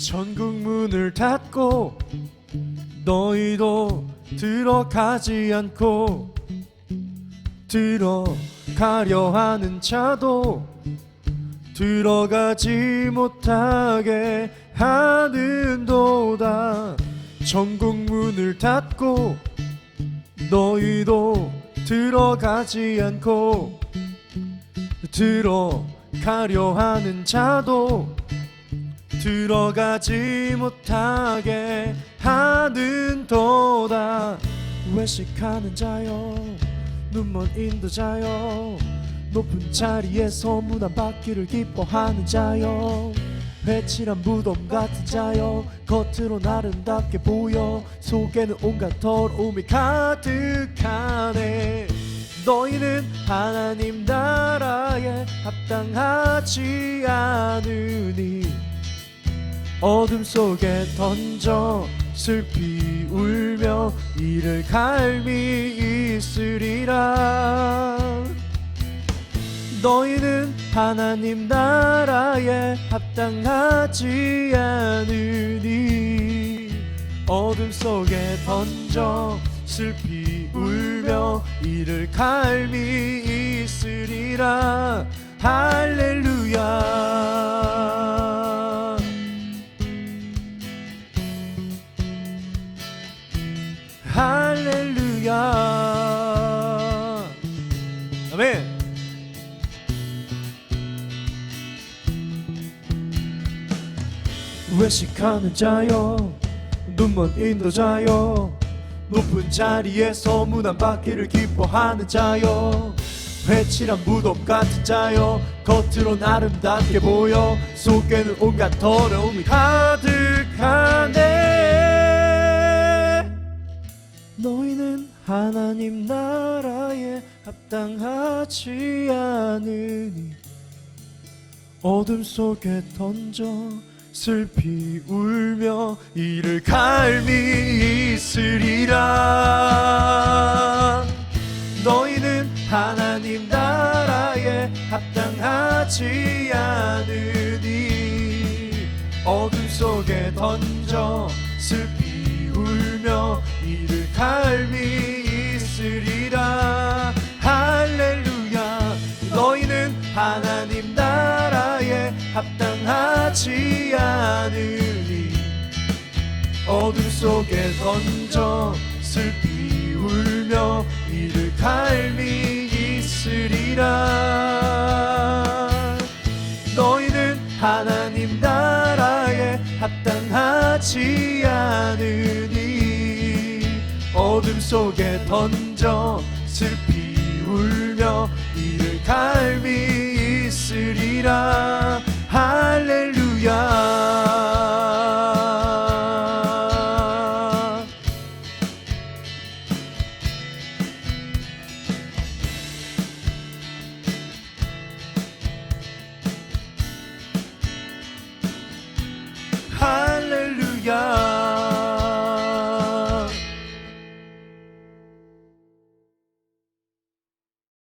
천국 문을 닫고 너희도 들어가지 않고 들어가려 하는 자도 들어가지 못하게 하는도다. 천국 문을 닫고 너희도 들어가지 않고 들어가려 하는 자도 들어가지 못하게 하는 도다. 외식하는 자여 눈먼 인도자여 높은 자리에서 문안 받기를 기뻐하는 자여. 회칠한 무덤 같은 자여 겉으로 아름답게 보여. 속에는 온갖 더러움이 가득하네. 너희는 하나님 나라에 합당하지 않으니 어둠 속에 던져 슬피 울며 이를 갈미 있으리라. 너희는 하나님 나라에 합당하지 않으니 어둠 속에 던져 슬피 울며 이를 갈미 있으리라. 할렐루야 외식하는 자여 눈먼 인도자여 높은 자리에서 문안 받기를 기뻐하는 자여 회칠한 무덤 같은 자여 겉으론 아름답게 보여 속에는 온갖 더러움이 가득하네 너희는 하나님 나라에 합당하지 않으니 어둠 속에 던져 슬피 울며 이를 갈미 있으리라. 너희는 하나님 나라에 합당하지 않으니 어둠 속에 던져 슬피 울며 이를 않으니 어둠 속에 던져 슬피 울며 이를 갈미 있으리라. 너희는 하나님 나라에 합당하지 않으니 어둠 속에 던져 슬피 울며 이를 갈미 있으리라. 할렐루야